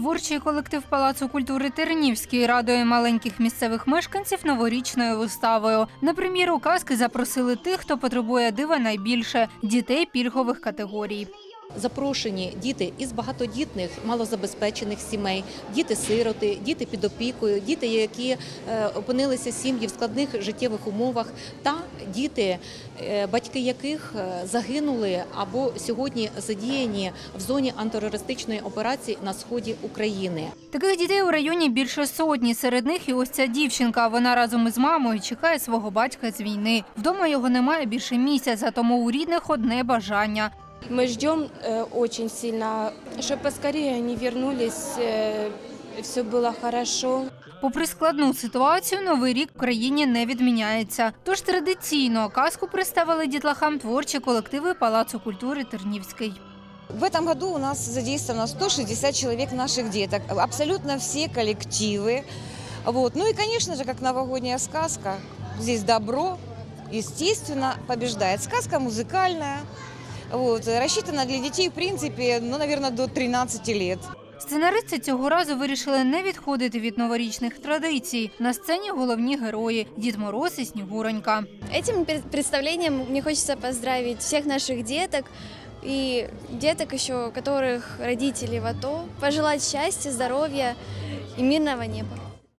Творчий колектив Палацу культури Тернівський радує маленьких місцевих мешканців новорічною виставою. На прем'єру казки запросили тих, хто потребує дива найбільше дітей пільгових категорій. Запрошені діти із багатодітних, малозабезпечених сімей, діти-сироти, діти під опікою, діти, які е, опинилися сім'ї в складних життєвих умовах, та діти, е, батьки яких е, загинули або сьогодні задіяні в зоні антитерористичної операції на сході України. Таких дітей у районі більше сотні. Серед них і ось ця дівчинка. Вона разом із мамою чекає свого батька з війни. Вдома його немає більше місяця, тому у рідних одне бажання. Мы ждем э, очень сильно, чтобы поскорее они вернулись, все было хорошо. Попри складну ситуацію, новий рік в країні не відміняється. Тож традиційно казку представили дітлахам творчі колективи Палацу культури Тернівський. В этом году у нас задействовано 160 человек наших деток, абсолютно все коллективы. Вот. Ну и, конечно же, как новогодняя сказка, здесь добро, естественно, побеждает. Сказка музыкальная, вот, рассчитана для детей, в принципе, ну, наверное, до 13 лет. Сценаристи цього разу вирішили не відходити від новорічних традицій. На сцені головні герої Дід Мороз і Снігуронька. Этим пред- представлением мне хочется поздравить всех наших деток и деток еще, у которых родители в АТО, пожелать счастья, здоровья и мирного неба.